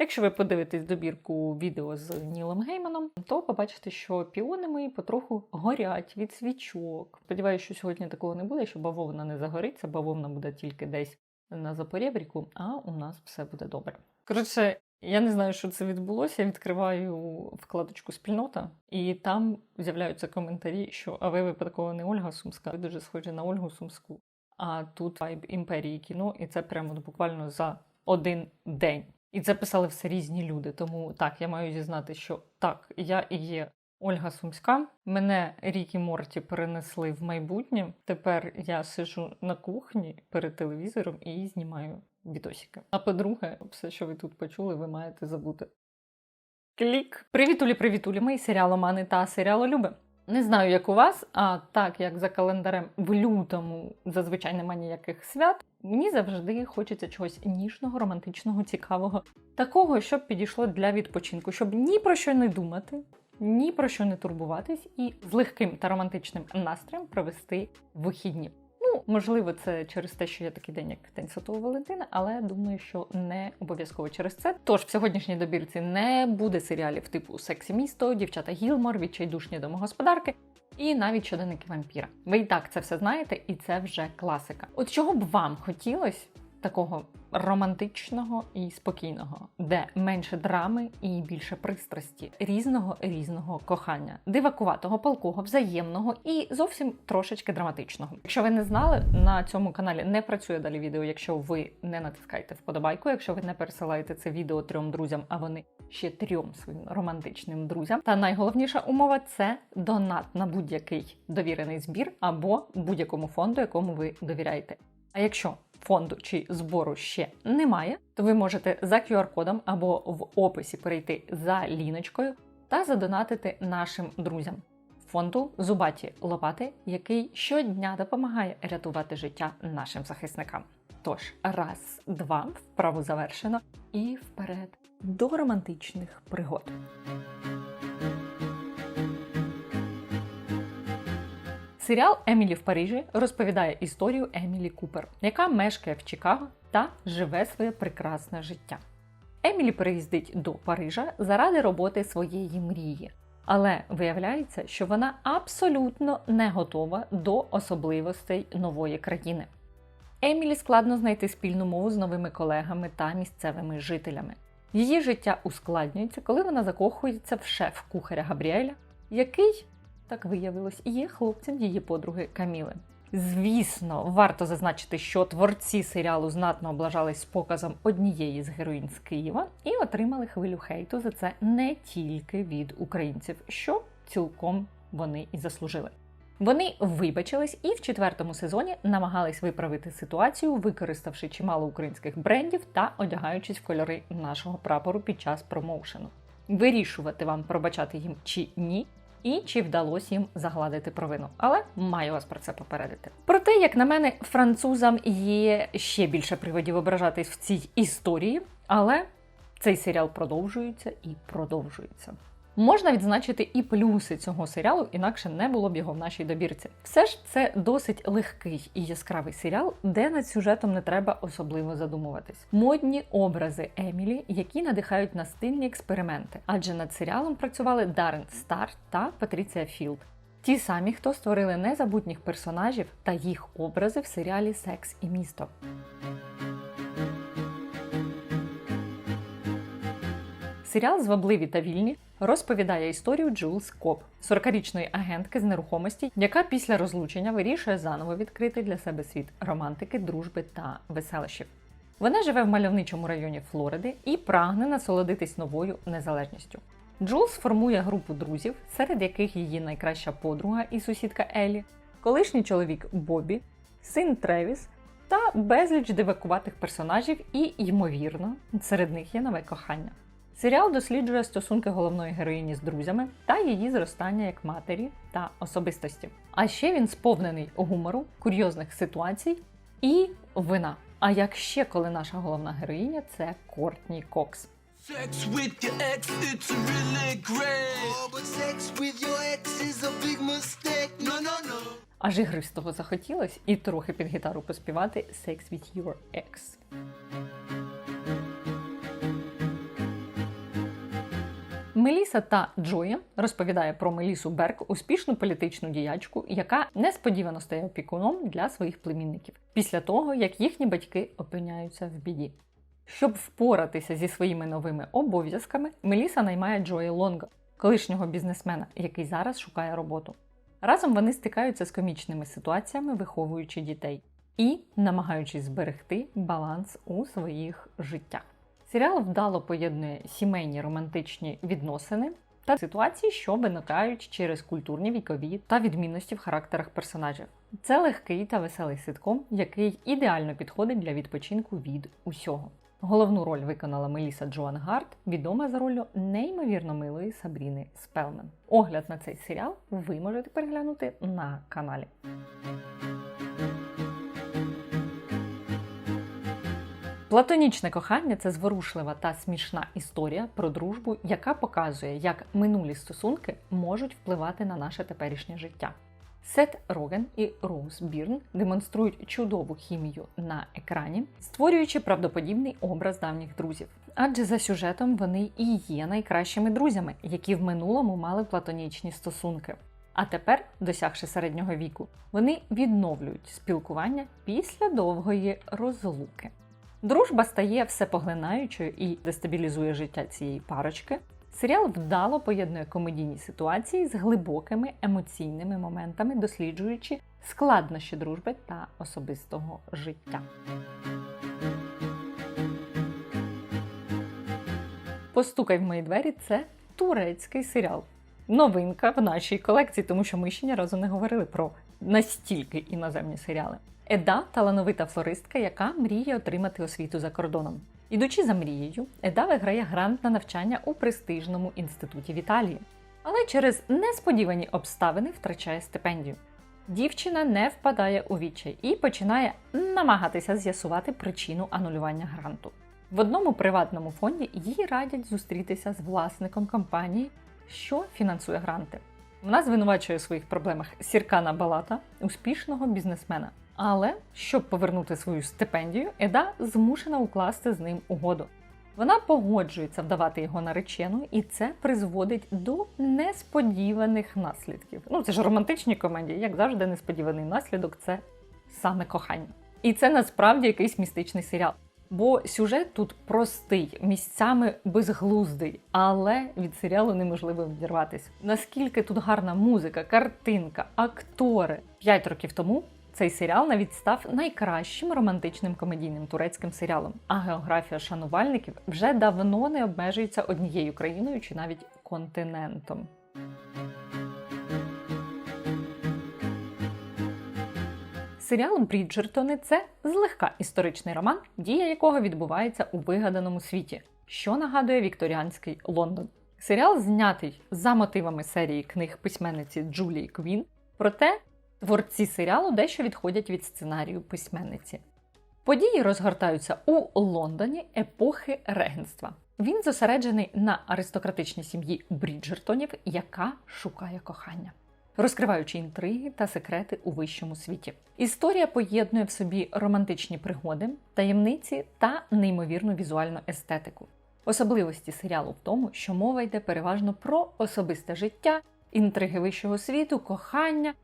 Якщо ви подивитесь добірку відео з Нілом Гейманом, то побачите, що піони мої потроху горять від свічок. Сподіваюся, що сьогодні такого не буде, що бавовна не загориться, бавовна буде тільки десь на запорєбріку, а у нас все буде добре. Коротше, я не знаю, що це відбулося. Я відкриваю вкладочку спільнота, і там з'являються коментарі, що а ви випадково не Ольга Сумська, ви дуже схожі на Ольгу Сумську. А тут вайб імперії кіно, і це прямо буквально за один день. І це писали все різні люди. Тому так, я маю зізнати, що так, я і є Ольга Сумська. Мене Рік і Морті перенесли в майбутнє. Тепер я сижу на кухні перед телевізором і знімаю відосики. А по-друге, все, що ви тут почули, ви маєте забути. Клік! Привітулі, привітулі, мої серіаломани та серіалолюби. Не знаю, як у вас, а так як за календарем в лютому зазвичай нема ніяких свят, мені завжди хочеться чогось ніжного, романтичного, цікавого, такого, щоб підійшло для відпочинку, щоб ні про що не думати, ні про що не турбуватись, і з легким та романтичним настроєм провести вихідні. Можливо, це через те, що я такий день, як День Святого Валентина, але думаю, що не обов'язково через це. Тож в сьогоднішній добірці не буде серіалів типу Сексі місто, дівчата Гілмор, відчайдушні домогосподарки. І навіть щоденники вампіра. Ви і так це все знаєте, і це вже класика. От чого б вам хотілося такого романтичного і спокійного, де менше драми і більше пристрасті, різного різного кохання, дивакуватого, палкого, взаємного і зовсім трошечки драматичного. Якщо ви не знали, на цьому каналі не працює далі відео, якщо ви не натискаєте вподобайку, якщо ви не пересилаєте це відео трьом друзям, а вони ще трьом своїм романтичним друзям. Та найголовніша умова це донат на будь-який довірений збір або будь-якому фонду, якому ви довіряєте. А якщо фонду чи збору ще немає, то ви можете за QR-кодом або в описі перейти за ліночкою та задонатити нашим друзям фонду Зубаті Лопати, який щодня допомагає рятувати життя нашим захисникам. Тож, раз, два, вправу завершено і вперед до романтичних пригод. Серіал Емілі в Парижі розповідає історію Емілі Купер, яка мешкає в Чикаго та живе своє прекрасне життя. Емілі переїздить до Парижа заради роботи своєї мрії, але виявляється, що вона абсолютно не готова до особливостей нової країни. Емілі складно знайти спільну мову з новими колегами та місцевими жителями. Її життя ускладнюється, коли вона закохується в шеф-кухаря Габріеля, який так виявилось, є хлопцем її подруги Каміли. Звісно, варто зазначити, що творці серіалу знатно облажались з показом однієї з героїнь з Києва і отримали хвилю хейту за це не тільки від українців, що цілком вони і заслужили. Вони вибачились і в четвертому сезоні намагались виправити ситуацію, використавши чимало українських брендів та одягаючись в кольори нашого прапору під час промоушену. Вирішувати вам пробачати їм чи ні, і чи вдалося їм загладити провину. Але маю вас про це попередити. Проте, як на мене, французам є ще більше приводів ображатись в цій історії, але цей серіал продовжується і продовжується. Можна відзначити і плюси цього серіалу, інакше не було б його в нашій добірці. Все ж це досить легкий і яскравий серіал, де над сюжетом не треба особливо задумуватись. Модні образи Емілі, які надихають на стильні експерименти, адже над серіалом працювали Даррен Стар та Патріція Філд. Ті самі, хто створили незабутніх персонажів та їх образи в серіалі Секс і місто. Серіал Звабливі та вільні розповідає історію Джулс Коп, 40-річної агентки з нерухомості, яка після розлучення вирішує заново відкрити для себе світ романтики, дружби та веселощів. Вона живе в мальовничому районі Флориди і прагне насолодитись новою незалежністю. Джулс формує групу друзів, серед яких її найкраща подруга і сусідка Елі, колишній чоловік Бобі, син Тревіс та безліч дивакуватих персонажів, і, ймовірно, серед них є нове кохання. Серіал досліджує стосунки головної героїні з друзями та її зростання як матері та особистості. А ще він сповнений гумору, курйозних ситуацій і вина. А як ще коли наша головна героїня це Кортні Кокс. Sex with your ex, it's really great. Oh, but sex with your ex is a big mistake. No, no, no. Аж ігри з того захотілось і трохи під гітару поспівати Sex with your ex. Меліса та Джоя розповідає про Мелісу Берк, успішну політичну діячку, яка несподівано стає опікуном для своїх племінників після того, як їхні батьки опиняються в біді. Щоб впоратися зі своїми новими обов'язками, Меліса наймає Джоя Лонга, колишнього бізнесмена, який зараз шукає роботу. Разом вони стикаються з комічними ситуаціями, виховуючи дітей і намагаючись зберегти баланс у своїх життях. Серіал вдало поєднує сімейні романтичні відносини та ситуації, що виникають через культурні вікові та відмінності в характерах персонажів. Це легкий та веселий ситком, який ідеально підходить для відпочинку від усього. Головну роль виконала Меліса Джоан Гарт, відома за ролью неймовірно милої Сабріни Спелмен. Огляд на цей серіал ви можете переглянути на каналі. Платонічне кохання це зворушлива та смішна історія про дружбу, яка показує, як минулі стосунки можуть впливати на наше теперішнє життя. Сет Роген і Роуз Бірн демонструють чудову хімію на екрані, створюючи правдоподібний образ давніх друзів. Адже за сюжетом вони і є найкращими друзями, які в минулому мали платонічні стосунки. А тепер, досягши середнього віку, вони відновлюють спілкування після довгої розлуки. Дружба стає всепоглинаючою і дестабілізує життя цієї парочки. Серіал вдало поєднує комедійні ситуації з глибокими емоційними моментами, досліджуючи складнощі дружби та особистого життя. Постукай в мої двері це турецький серіал. Новинка в нашій колекції, тому що ми ще ні разу не говорили про настільки іноземні серіали. Еда талановита флористка, яка мріє отримати освіту за кордоном. Ідучи за мрією, Еда виграє грант на навчання у престижному інституті в Італії, але через несподівані обставини втрачає стипендію. Дівчина не впадає у відчай і починає намагатися з'ясувати причину анулювання гранту. В одному приватному фонді їй радять зустрітися з власником компанії, що фінансує гранти. Вона звинувачує у своїх проблемах Сіркана Балата, успішного бізнесмена. Але щоб повернути свою стипендію, Еда змушена укласти з ним угоду. Вона погоджується вдавати його наречену, і це призводить до несподіваних наслідків. Ну це ж романтичні комедії, як завжди, несподіваний наслідок це саме кохання. І це насправді якийсь містичний серіал. Бо сюжет тут простий, місцями безглуздий, але від серіалу неможливо відірватися. Наскільки тут гарна музика, картинка, актори. П'ять років тому цей серіал навіть став найкращим романтичним комедійним турецьким серіалом. А географія шанувальників вже давно не обмежується однією країною чи навіть континентом. Серіал Бріджертони це злегка історичний роман, дія якого відбувається у вигаданому світі, що нагадує вікторіанський Лондон. Серіал знятий за мотивами серії книг письменниці Джулії Квін, проте творці серіалу дещо відходять від сценарію письменниці. Події розгортаються у Лондоні епохи регенства. Він зосереджений на аристократичній сім'ї Бріджертонів, яка шукає кохання розкриваючи інтриги та секрети у вищому світі. Історія поєднує в собі романтичні пригоди, таємниці та неймовірну візуальну естетику. Особливості серіалу в тому, що мова йде переважно про особисте життя, інтриги вищого світу, кохання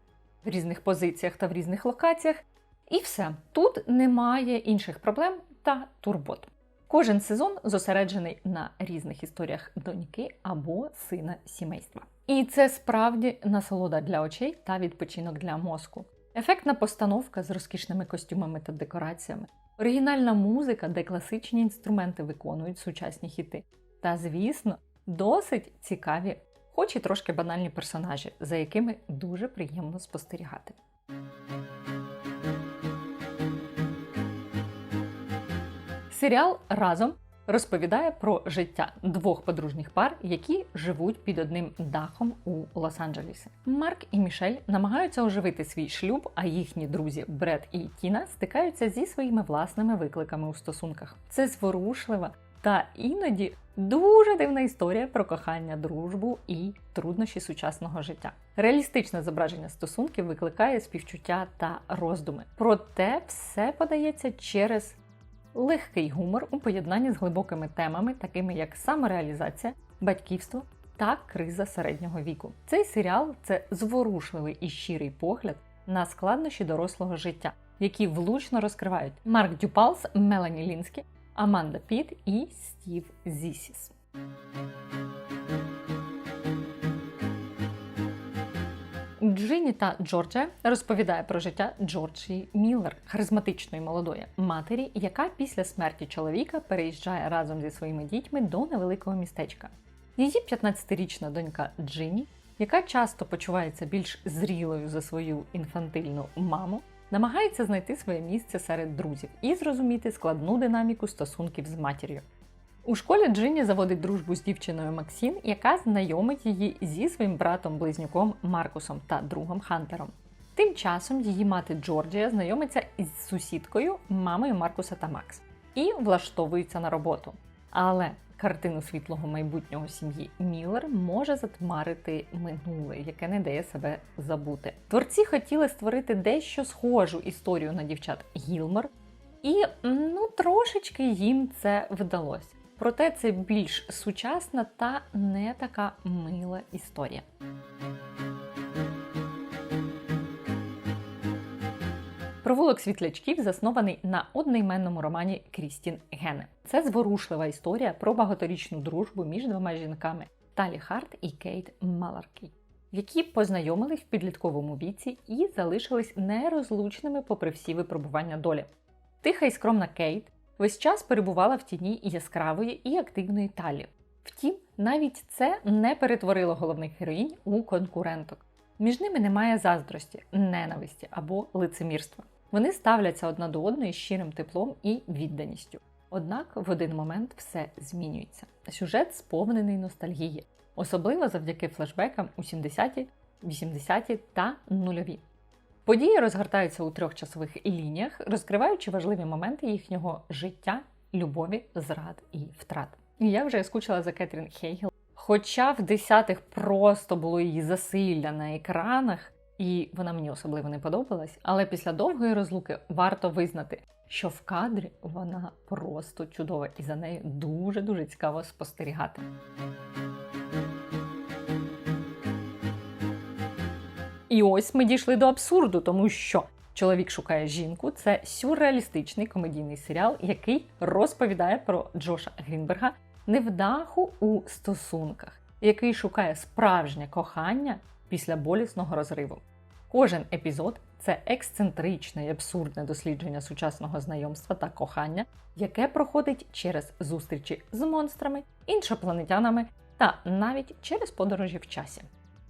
в різних позиціях та в різних локаціях. І все тут немає інших проблем та турбот. Кожен сезон зосереджений на різних історіях доньки або сина сімейства. І це справді насолода для очей та відпочинок для мозку. Ефектна постановка з розкішними костюмами та декораціями, оригінальна музика, де класичні інструменти виконують сучасні хіти. Та, звісно, досить цікаві, хоч і трошки банальні персонажі, за якими дуже приємно спостерігати. Серіал разом розповідає про життя двох подружніх пар, які живуть під одним дахом у Лос-Анджелесі. Марк і Мішель намагаються оживити свій шлюб, а їхні друзі Бред і Тіна стикаються зі своїми власними викликами у стосунках. Це зворушлива та іноді дуже дивна історія про кохання, дружбу і труднощі сучасного життя. Реалістичне зображення стосунків викликає співчуття та роздуми. Проте все подається через легкий гумор у поєднанні з глибокими темами, такими як самореалізація, батьківство та криза середнього віку. Цей серіал це зворушливий і щирий погляд на складнощі дорослого життя, які влучно розкривають Марк Дюпалс, Мелані Лінські, Аманда Піт і Стів Зісіс. Джині та Джорджія розповідає про життя Джорджії Міллер, харизматичної молодої матері, яка після смерті чоловіка переїжджає разом зі своїми дітьми до невеликого містечка. Її 15-річна донька Джині, яка часто почувається більш зрілою за свою інфантильну маму, намагається знайти своє місце серед друзів і зрозуміти складну динаміку стосунків з матір'ю. У школі Джинні заводить дружбу з дівчиною Максін, яка знайомить її зі своїм братом-близнюком Маркусом та другом Хантером. Тим часом її мати Джорджія знайомиться із сусідкою, мамою Маркуса та Макс, і влаштовується на роботу. Але картину світлого майбутнього сім'ї Міллер може затмарити минуле, яке не дає себе забути. Творці хотіли створити дещо схожу історію на дівчат Гілмор, і ну трошечки їм це вдалося. Проте це більш сучасна та не така мила історія. Провулок світлячків заснований на одноіменному романі Крістін Гене. Це зворушлива історія про багаторічну дружбу між двома жінками Талі Харт і Кейт Маларкі, які познайомились в підлітковому віці і залишились нерозлучними попри всі випробування долі. Тиха і скромна Кейт весь час перебувала в тіні яскравої і активної Талі. Втім, навіть це не перетворило головних героїнь у конкуренток. Між ними немає заздрості, ненависті або лицемірства. Вони ставляться одна до одної щирим теплом і відданістю. Однак в один момент все змінюється. Сюжет сповнений ностальгії, особливо завдяки флешбекам у 70-ті, 80-ті та нульові. Події розгортаються у трьох часових лініях, розкриваючи важливі моменти їхнього життя, любові, зрад і втрат. І я вже скучила за Кетрін Хейгел. Хоча в десятих просто було її засилля на екранах, і вона мені особливо не подобалась, але після довгої розлуки варто визнати, що в кадрі вона просто чудова, і за нею дуже дуже цікаво спостерігати. І ось ми дійшли до абсурду, тому що чоловік шукає жінку це сюрреалістичний комедійний серіал, який розповідає про Джоша Грінберга невдаху у стосунках, який шукає справжнє кохання після болісного розриву. Кожен епізод це ексцентричне і абсурдне дослідження сучасного знайомства та кохання, яке проходить через зустрічі з монстрами, іншопланетянами та навіть через подорожі в часі.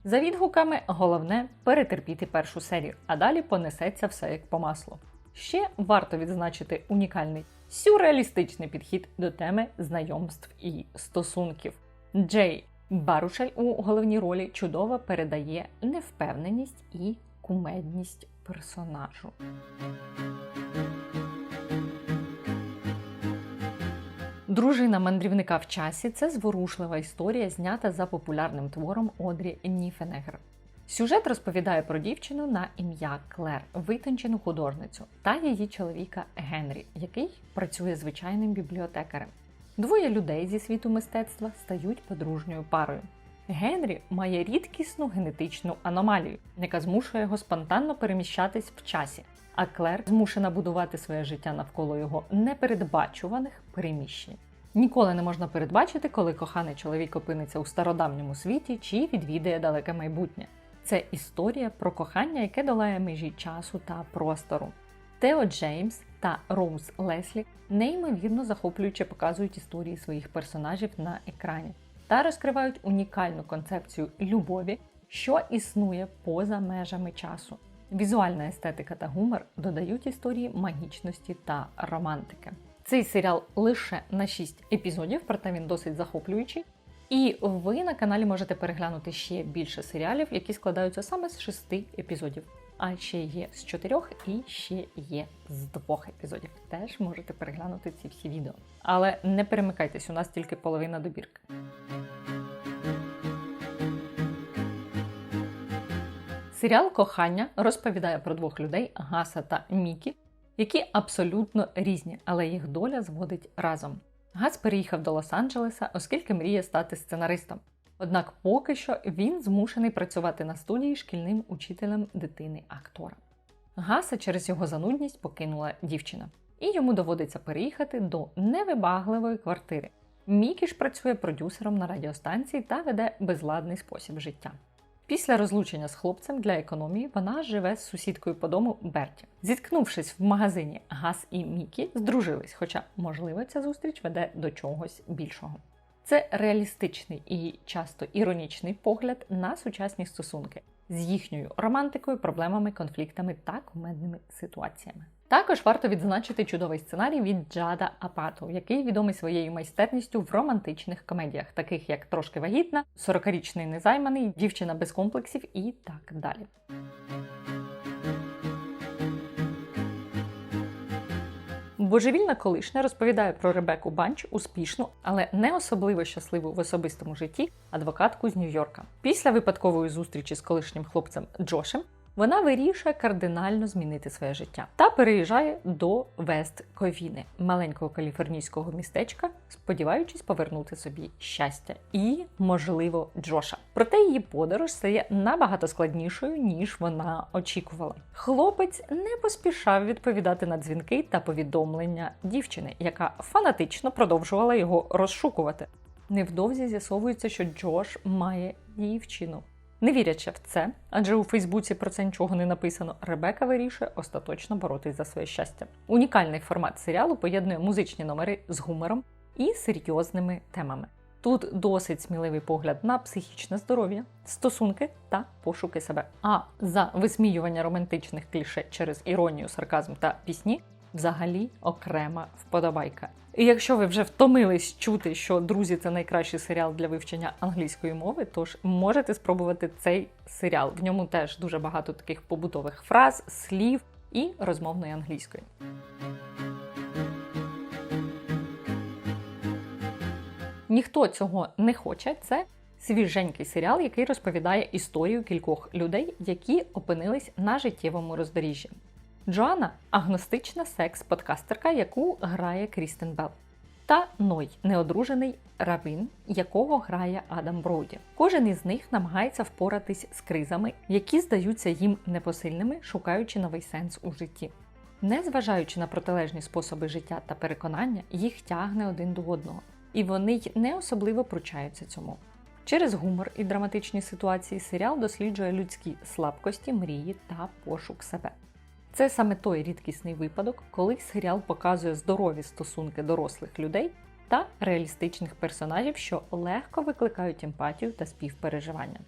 За відгуками, головне перетерпіти першу серію, а далі понесеться все як по маслу. Ще варто відзначити унікальний сюрреалістичний підхід до теми знайомств і стосунків. Джей Барушель у головній ролі чудово передає невпевненість і кумедність персонажу. Дружина мандрівника в часі це зворушлива історія, знята за популярним твором Одрі Ніфенегер. Сюжет розповідає про дівчину на ім'я Клер, витончену художницю, та її чоловіка Генрі, який працює звичайним бібліотекарем. Двоє людей зі світу мистецтва стають подружньою парою. Генрі має рідкісну генетичну аномалію, яка змушує його спонтанно переміщатись в часі, а Клер змушена будувати своє життя навколо його непередбачуваних переміщень. Ніколи не можна передбачити, коли коханий чоловік опиниться у стародавньому світі чи відвідає далеке майбутнє. Це історія про кохання, яке долає межі часу та простору. Тео Джеймс та Роуз Леслі неймовірно захоплююче показують історії своїх персонажів на екрані та розкривають унікальну концепцію любові, що існує поза межами часу. Візуальна естетика та гумор додають історії магічності та романтики. Цей серіал лише на 6 епізодів, проте він досить захоплюючий. І ви на каналі можете переглянути ще більше серіалів, які складаються саме з 6 епізодів. А ще є з 4 і ще є з 2 епізодів. Теж можете переглянути ці всі відео. Але не перемикайтесь, у нас тільки половина добірки. Серіал Кохання розповідає про двох людей Гаса та Мікі, які абсолютно різні, але їх доля зводить разом. Гас переїхав до Лос-Анджелеса, оскільки мріє стати сценаристом. Однак поки що він змушений працювати на студії шкільним учителем дитини актора. Гаса через його занудність покинула дівчина, і йому доводиться переїхати до невибагливої квартири. Мікі ж працює продюсером на радіостанції та веде безладний спосіб життя. Після розлучення з хлопцем для економії вона живе з сусідкою по дому Берті. Зіткнувшись в магазині Гас і Мікі, здружились, хоча, можливо, ця зустріч веде до чогось більшого. Це реалістичний і часто іронічний погляд на сучасні стосунки з їхньою романтикою, проблемами, конфліктами та кумедними ситуаціями. Також варто відзначити чудовий сценарій від Джада Апату, який відомий своєю майстерністю в романтичних комедіях, таких як Трошки вагітна, 40-річний незайманий, дівчина без комплексів і так далі. Божевільна колишня розповідає про Ребеку Банч успішну, але не особливо щасливу в особистому житті адвокатку з Нью-Йорка. Після випадкової зустрічі з колишнім хлопцем Джошем вона вирішує кардинально змінити своє життя та переїжджає до Вест Ковіни, маленького каліфорнійського містечка, сподіваючись повернути собі щастя і, можливо, Джоша. Проте її подорож стає набагато складнішою, ніж вона очікувала. Хлопець не поспішав відповідати на дзвінки та повідомлення дівчини, яка фанатично продовжувала його розшукувати. Невдовзі з'ясовується, що Джош має дівчину. Не вірячи в це, адже у Фейсбуці про це нічого не написано, Ребека вирішує остаточно боротись за своє щастя. Унікальний формат серіалу поєднує музичні номери з гумором і серйозними темами. Тут досить сміливий погляд на психічне здоров'я, стосунки та пошуки себе. А за висміювання романтичних кліше через іронію, сарказм та пісні взагалі окрема вподобайка. І якщо ви вже втомились чути, що друзі це найкращий серіал для вивчення англійської мови, тож можете спробувати цей серіал. В ньому теж дуже багато таких побутових фраз, слів і розмовної англійської. Ніхто цього не хоче. Це свіженький серіал, який розповідає історію кількох людей, які опинились на життєвому роздоріжжі. Джоанна агностична секс-подкастерка, яку грає Крістен Белл. Та Ной, неодружений равин, якого грає Адам Броуді. Кожен із них намагається впоратись з кризами, які здаються їм непосильними, шукаючи новий сенс у житті. Незважаючи на протилежні способи життя та переконання, їх тягне один до одного, і вони й не особливо пручаються цьому. Через гумор і драматичні ситуації серіал досліджує людські слабкості, мрії та пошук себе. Це саме той рідкісний випадок, коли серіал показує здорові стосунки дорослих людей та реалістичних персонажів, що легко викликають емпатію та співпереживання.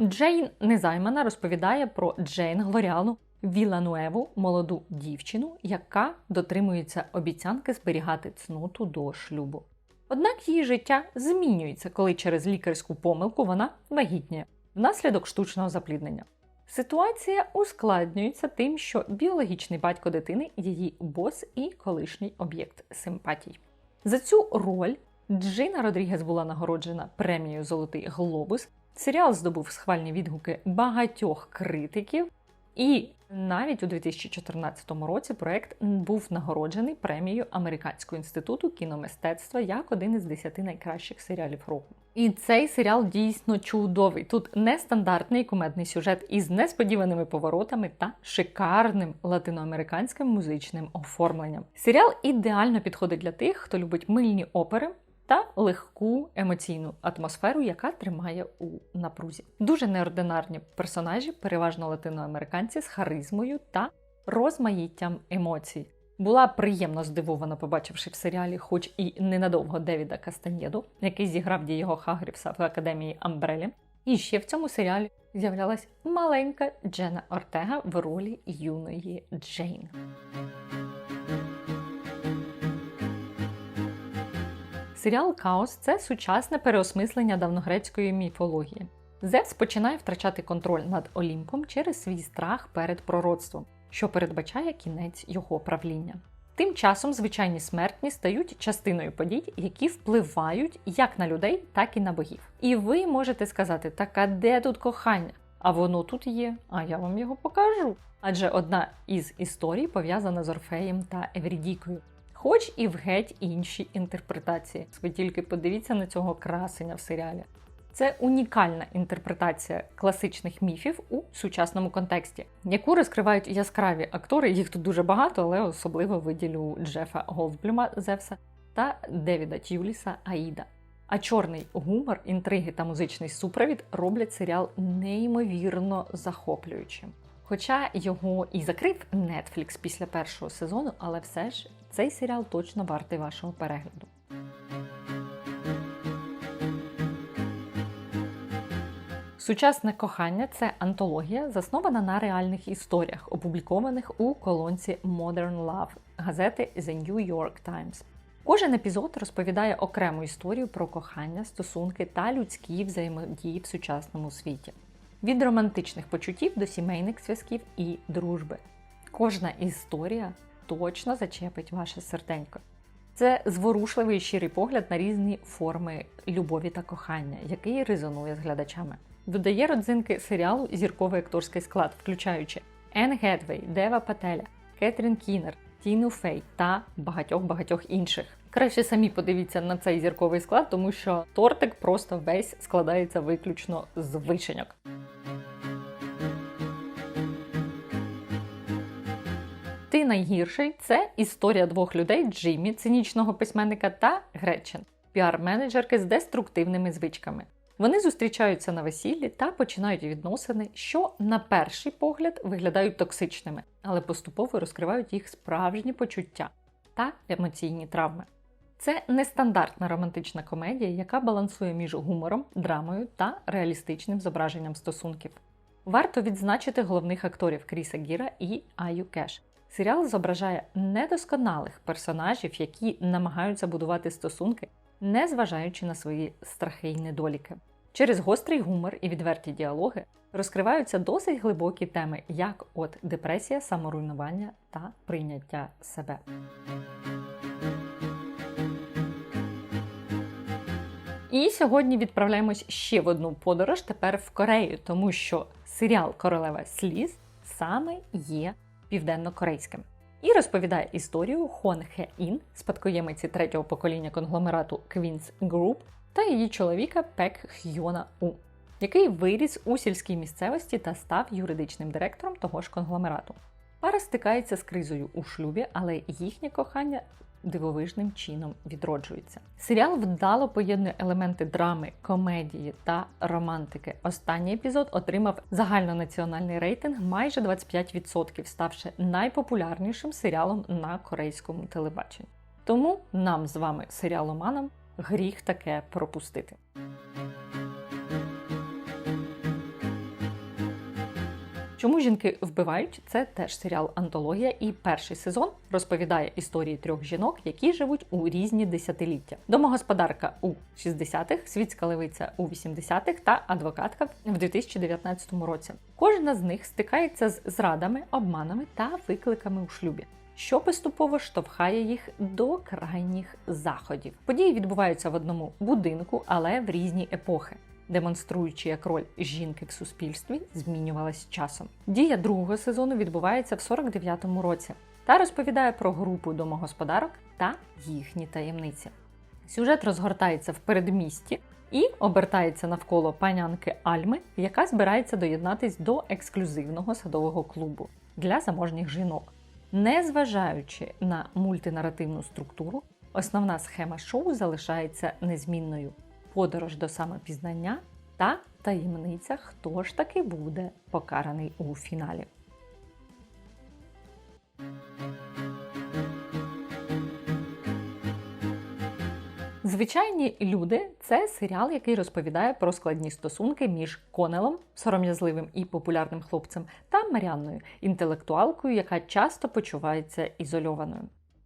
Джейн Незаймана розповідає про Джейн Глоріану Вілануеву, молоду дівчину, яка дотримується обіцянки зберігати цноту до шлюбу. Однак її життя змінюється, коли через лікарську помилку вона вагітніє внаслідок штучного запліднення. Ситуація ускладнюється тим, що біологічний батько дитини її бос і колишній об'єкт симпатій. За цю роль Джина Родрігес була нагороджена премією Золотий Глобус. Серіал здобув схвальні відгуки багатьох критиків, і навіть у 2014 році проект був нагороджений премією Американського інституту кіномистецтва як один із десяти найкращих серіалів року. І цей серіал дійсно чудовий. Тут нестандартний кумедний сюжет із несподіваними поворотами та шикарним латиноамериканським музичним оформленням. Серіал ідеально підходить для тих, хто любить мильні опери. Та легку емоційну атмосферу, яка тримає у напрузі. Дуже неординарні персонажі, переважно латиноамериканці, з харизмою та розмаїттям емоцій. Була приємно здивована, побачивши в серіалі, хоч і ненадовго Девіда Кастанєду, який зіграв Дієго Хагрівса в академії Амбрелі. І ще в цьому серіалі з'являлась маленька Джена Ортега в ролі юної Джейн. Серіал Каос це сучасне переосмислення давньогрецької міфології. Зевс починає втрачати контроль над Олімпом через свій страх перед пророцтвом, що передбачає кінець його правління. Тим часом звичайні смертні стають частиною подій, які впливають як на людей, так і на богів. І ви можете сказати, так а де тут кохання? А воно тут є, а я вам його покажу. Адже одна із історій пов'язана з Орфеєм та Еврідікою. Хоч і в геть інші інтерпретації. Ви тільки подивіться на цього красення в серіалі. Це унікальна інтерпретація класичних міфів у сучасному контексті, яку розкривають яскраві актори. Їх тут дуже багато, але особливо виділю Джефа Голдблюма Зевса та Девіда Тюліса Аїда. А чорний гумор, інтриги та музичний супровід роблять серіал неймовірно захоплюючим. Хоча його і закрив Netflix після першого сезону, але все ж цей серіал точно вартий вашого перегляду. Сучасне кохання це антологія, заснована на реальних історіях, опублікованих у колонці Modern Love газети The New York Times. Кожен епізод розповідає окрему історію про кохання, стосунки та людські взаємодії в сучасному світі. Від романтичних почуттів до сімейних зв'язків і дружби. Кожна історія точно зачепить ваше серденько. Це зворушливий щирий погляд на різні форми любові та кохання, який резонує з глядачами. Додає родзинки серіалу зірковий акторський склад, включаючи Енн Гетвей, Дева Пателя, Кетрін Кінер, Тіну Фей та багатьох-багатьох інших. Краще самі подивіться на цей зірковий склад, тому що тортик просто весь складається виключно з вишеньок. Ти найгірший це історія двох людей Джиммі, цинічного письменника, та Гретчен, піар-менеджерки з деструктивними звичками. Вони зустрічаються на весіллі та починають відносини, що на перший погляд виглядають токсичними, але поступово розкривають їх справжні почуття та емоційні травми. Це нестандартна романтична комедія, яка балансує між гумором, драмою та реалістичним зображенням стосунків. Варто відзначити головних акторів Кріса Гіра і Аю Кеш. Серіал зображає недосконалих персонажів, які намагаються будувати стосунки, не зважаючи на свої страхи й недоліки. Через гострий гумор і відверті діалоги розкриваються досить глибокі теми, як от депресія, саморуйнування та прийняття себе. І сьогодні відправляємось ще в одну подорож тепер в Корею, тому що серіал Королева сліз саме є південно-корейським. І розповідає історію Хон Хе Ін, спадкоємиці третього покоління конгломерату Queen's Group, та її чоловіка Пек Хьона У, який виріс у сільській місцевості та став юридичним директором того ж конгломерату. Пара стикається з кризою у шлюбі, але їхнє кохання дивовижним чином відроджується. Серіал вдало поєднує елементи драми, комедії та романтики. Останній епізод отримав загальнонаціональний рейтинг майже 25%, ставши найпопулярнішим серіалом на корейському телебаченні. Тому нам з вами, серіаломанам, гріх таке пропустити. Чому жінки вбивають? Це теж серіал Антологія, і перший сезон розповідає історії трьох жінок, які живуть у різні десятиліття. Домогосподарка у 60-х, світська левиця у 80-х та адвокатка в 2019 році. Кожна з них стикається з зрадами, обманами та викликами у шлюбі. Що поступово штовхає їх до крайніх заходів. Події відбуваються в одному будинку, але в різні епохи демонструючи, як роль жінки в суспільстві змінювалась часом. Дія другого сезону відбувається в 49-му році та розповідає про групу домогосподарок та їхні таємниці. Сюжет розгортається в передмісті і обертається навколо панянки Альми, яка збирається доєднатись до ексклюзивного садового клубу для заможніх жінок. Незважаючи на мультинаративну структуру, основна схема шоу залишається незмінною подорож до самопізнання та таємниця, хто ж таки буде покараний у фіналі. Звичайні люди це серіал, який розповідає про складні стосунки між Конелом, сором'язливим і популярним хлопцем, та Маріанною, інтелектуалкою, яка часто почувається ізольованою.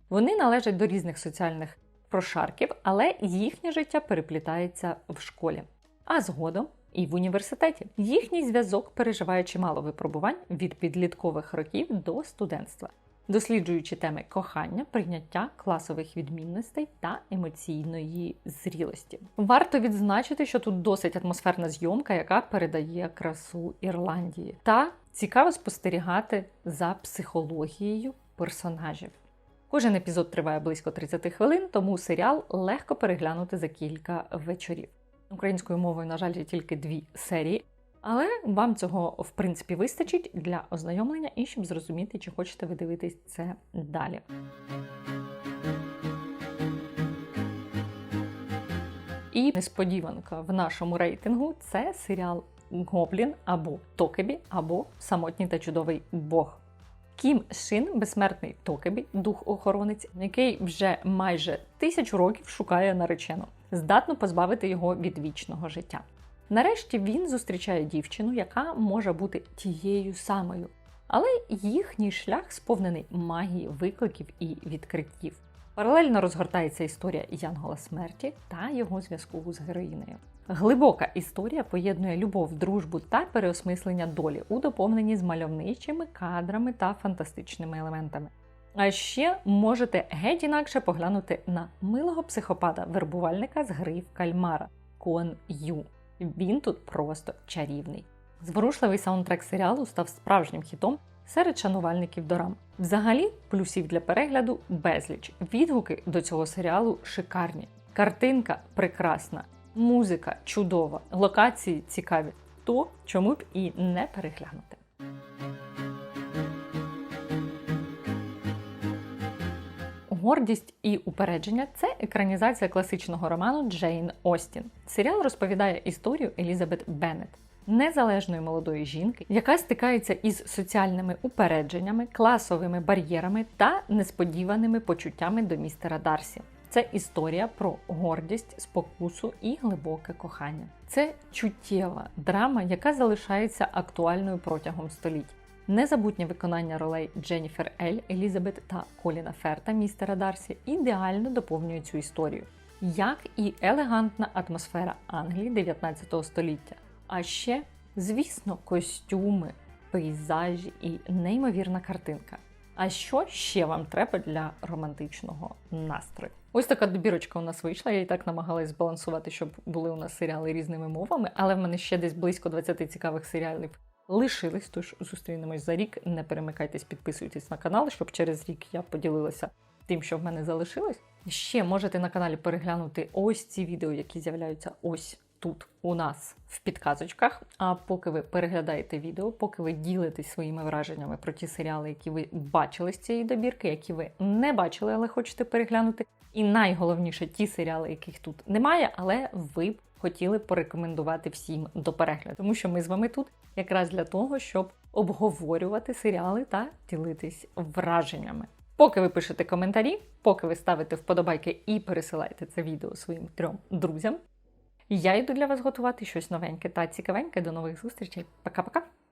Вони належать до різних соціальних прошарків, але їхнє життя переплітається в школі, а згодом і в університеті. Їхній зв'язок переживає чимало випробувань від підліткових років до студентства, досліджуючи теми кохання, прийняття класових відмінностей та емоційної зрілості. Варто відзначити, що тут досить атмосферна зйомка, яка передає красу Ірландії, та цікаво спостерігати за психологією персонажів. Кожен епізод триває близько 30 хвилин, тому серіал легко переглянути за кілька вечорів. Українською мовою, на жаль, є тільки дві серії, але вам цього в принципі вистачить для ознайомлення і щоб зрозуміти, чи хочете ви дивитись це далі. І несподіванка в нашому рейтингу це серіал Гоблін або Токебі, або Самотній та чудовий Бог. Кім Шин, безсмертний Токебі, дух-охоронець, який вже майже тисячу років шукає наречену, здатно позбавити його від вічного життя. Нарешті він зустрічає дівчину, яка може бути тією самою, але їхній шлях сповнений магії, викликів і відкриттів. Паралельно розгортається історія Янгола смерті та його зв'язку з героїнею. Глибока історія поєднує любов, дружбу та переосмислення долі у доповненні з мальовничими кадрами та фантастичними елементами. А ще можете геть інакше поглянути на милого психопата-вербувальника з гри в кальмара Кон Ю. Він тут просто чарівний. Зворушливий саундтрек серіалу став справжнім хітом серед шанувальників дорам. Взагалі, плюсів для перегляду безліч. Відгуки до цього серіалу шикарні. Картинка прекрасна, музика чудова, локації цікаві. То чому б і не переглянути. Гордість і упередження це екранізація класичного роману Джейн Остін. Серіал розповідає історію Елізабет Беннет, незалежної молодої жінки, яка стикається із соціальними упередженнями, класовими бар'єрами та несподіваними почуттями до містера Дарсі. Це історія про гордість, спокусу і глибоке кохання. Це чуттєва драма, яка залишається актуальною протягом століть. Незабутнє виконання ролей Дженніфер Ель, Елізабет та Коліна Ферта, містера Дарсі, ідеально доповнює цю історію, як і елегантна атмосфера Англії 19 століття. А ще, звісно, костюми, пейзажі і неймовірна картинка. А що ще вам треба для романтичного настрою? Ось така добірочка у нас вийшла. Я і так намагалась збалансувати, щоб були у нас серіали різними мовами, але в мене ще десь близько 20 цікавих серіалів лишились. Тож зустрінемось за рік. Не перемикайтесь, підписуйтесь на канал, щоб через рік я поділилася тим, що в мене залишилось. Ще можете на каналі переглянути ось ці відео, які з'являються ось тут у нас в підказочках. А поки ви переглядаєте відео, поки ви ділитесь своїми враженнями про ті серіали, які ви бачили з цієї добірки, які ви не бачили, але хочете переглянути. І найголовніше ті серіали, яких тут немає, але ви б хотіли порекомендувати всім до перегляду, тому що ми з вами тут якраз для того, щоб обговорювати серіали та ділитись враженнями. Поки ви пишете коментарі, поки ви ставите вподобайки і пересилаєте це відео своїм трьом друзям, я йду для вас готувати щось новеньке та цікавеньке. До нових зустрічей. Пока-пока!